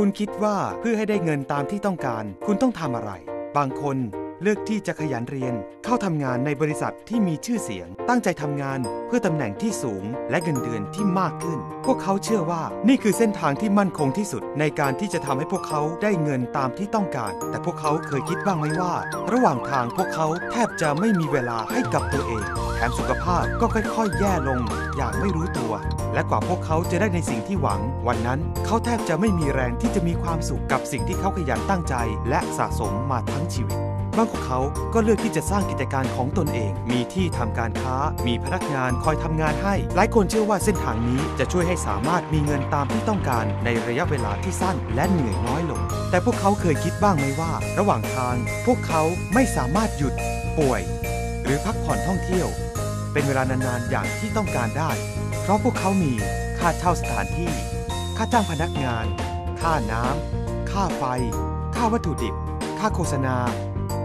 คุณคิดว่าเพื่อให้ได้เงินตามที่ต้องการ คุณต้องทำอะไร บางคน เลือกที่จะขยันเรียน เข้าทำงานในบริษัทที่มีชื่อเสียง ตั้งใจทำงานเพื่อตำแหน่งที่สูง และเงินเดือนที่มากขึ้น พวกเขาเชื่อว่านี่คือเส้นทางที่มั่นคงที่สุด ในการที่จะทำให้พวกเขาได้เงินตามที่ต้องการ แต่พวกเขาเคยคิดบ้างไหมว่า ระหว่างทางพวกเขาแทบจะไม่มีเวลาให้กับตัวเอง แถมสุขภาพก็ค่อยๆ แย่ลง อย่างไม่รู้ตัว และกว่าพวกเขาจะได้ในสิ่งที่หวัง วันนั้นเขาแทบจะไม่มีแรงที่จะมีความสุขกับสิ่งที่เขาขยันตั้งใจ และสะสมมาทั้งชีวิต บางของเขาก็เลือกที่จะสร้างกิจการของตนเอง มีที่ทำการค้า มีพนักงานคอยทำงานให้ หลายคนเชื่อว่าเส้นทางนี้จะช่วยให้สามารถมีเงินตามที่ต้องการในระยะเวลาที่สั้นและเหนื่อยน้อยลง แต่พวกเขาเคยคิดบ้างไหมว่า ระหว่างทาง พวกเขาไม่สามารถหยุด ป่วย หรือพักผ่อนท่องเที่ยว เป็นเวลานานๆอย่างที่ต้องการได้ เพราะพวกเขามีค่าเช่าสถานที่ ค่าจ้างพนักงาน ค่าน้ำค่าไฟ ค่าวัตถุดิบ ค่าโฆษณา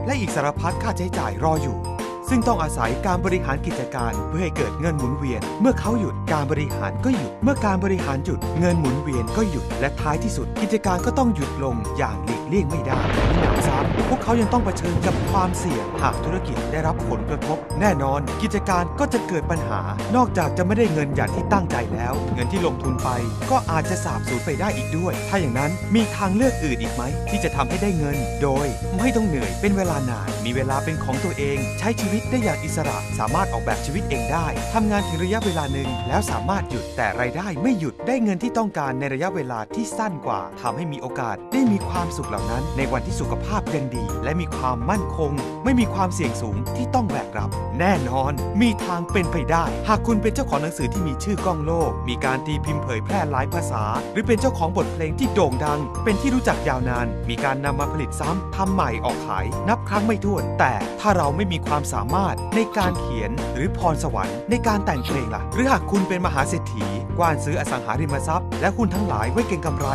และอีกสารพัดค่าใช้จ่ายรออยู่ ซึ่งต้องอาศัยการบริหารกิจการเพื่อให้เกิดเงินหมุนเวียน เมื่อเขาหยุดการบริหารก็หยุด เมื่อการบริหารหยุดเงินหมุนเวียนก็หยุด และท้ายที่สุด กิจการก็ต้องหยุดลงอย่างหลีกเลี่ยงไม่ได้มีหนำซ้ำพวกเขายังต้องเผชิญกับความเสี่ยงหากธุรกิจได้รับผลกระทบ แน่นอน กิจการก็จะเกิดปัญหา นอกจากจะไม่ได้เงินอย่างที่ตั้งใจแล้ว เงินที่ลงทุนไป ก็อาจจะสาบสูญไปได้อีกด้วย ถ้าอย่างนั้นมีทางเลือกอื่นอีกไหมที่จะทำให้ได้เงิน โดย ไม่ต้องเหนื่อยเป็นเวลานานมีเวลาเป็นของตัวเอง ใช้ชีวิตได้อย่างอิสระ สามารถออกแบบชีวิตเองได้ ทำงานถึงระยะเวลาหนึ่ง แล้วสามารถหยุดแต่รายได้ไม่หยุดได้เงินที่ต้องการในระยะเวลาที่สั้นกว่าทำให้มีโอกาสได้มีความสุขเหล่านั้น ในวันที่สุขภาพยังดี และมีความมั่นคง ไม่มีความเสี่ยงสูงที่ต้องแบกรับ แน่นอน มีทางเป็นไปได้ หากคุณเป็นเจ้าของหนังสือที่มีชื่อกล้องโลก มีการตีพิมพ์เผยแพร่หลายภาษา หรือเป็นเจ้าของบทเพลงที่โด่งดัง เป็นที่รู้จักยาวนาน มีการนำมาผลิตซ้ำทำใหม่ออกขาย นับครั้งไม่ถ้วน แต่ถ้าเราไม่มีความสามามารถในการเขียนหรือพรสวรรค์ในการแต่งเพลงล่ะ หรือหากคุณเป็นมหาเศรษฐี กว้านซื้ออสังหาริมทรัพย์ และหุ้นทั้งหลายไว้เก็งกำไร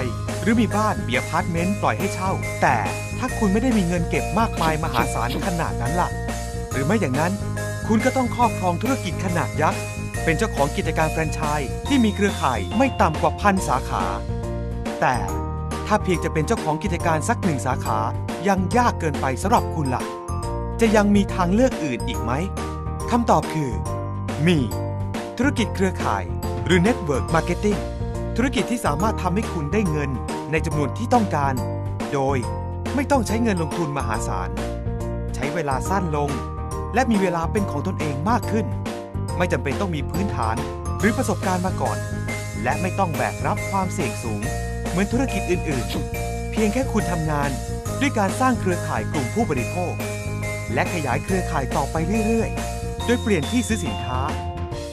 หรือมีบ้านมีอพาร์ตเมนต์ปล่อยให้เช่า แต่ถ้าคุณไม่ได้มีเงินเก็บมากมายมหาศาลขนาดนั้นล่ะ หรือไม่อย่างนั้น คุณก็ต้องครอบครองธุรกิจขนาดยักษ์เป็นเจ้าของกิจการแฟรนไชส์ที่มีเครือข่ายไม่ต่ำกว่าพันสาขา แต่ถ้าเพียงจะเป็นเจ้าของกิจการสักหนึ่งสาขายังยากเกินไปสำหรับคุณล่ะ จะยังมีทางเลือกอื่นอีกไหมคำตอบคือ มี ธุรกิจเครือข่าย หรือ Network Marketing ธุรกิจที่สามารถทำให้คุณได้เงินในจำนวนที่ต้องการ โดยไม่ต้องใช้เงินลงทุนมหาศาล ใช้เวลาสั้นลง และมีเวลาเป็นของตนเองมากขึ้น ไม่จำเป็นต้องมีพื้นฐานหรือประสบการณ์มาก่อน และไม่ต้องแบกรับความเสี่ยงสูง เหมือนธุรกิจอื่น ๆ เพียงแค่คุณทำงาน ด้วยการสร้างเครือข่ายกลุ่มผู้บริโภค และขยายเครือข่ายต่อไปเรื่อยๆ โดยเปลี่ยนที่ซื้อสินค้า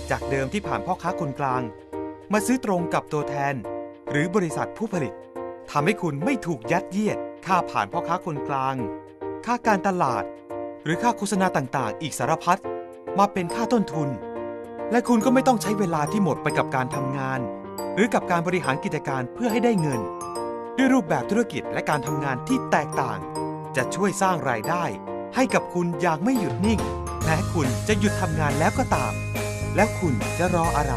จากเดิมที่ผ่านพ่อค้าคนกลาง มาซื้อตรงกับตัวแทน หรือบริษัทผู้ผลิตทำให้คุณไม่ถูกยัดเยียด ค่าผ่านพ่อค้าคนกลาง ค่าการตลาด หรือค่าโฆษณาต่างๆ อีกสารพัดมาเป็นค่าต้นทุน และคุณก็ไม่ต้องใช้เวลาที่หมดไปกับการทำงาน หรือกับการบริหารกิจการเพื่อให้ได้เงิน ด้วยรูปแบบธุรกิจและการทำงานที่แตกต่าง จะช่วยสร้างรายได้ ให้กับคุณอย่างไม่หยุดนิ่ง แม้คุณจะหยุดทำงานแล้วก็ตาม แล้วคุณจะรออะไร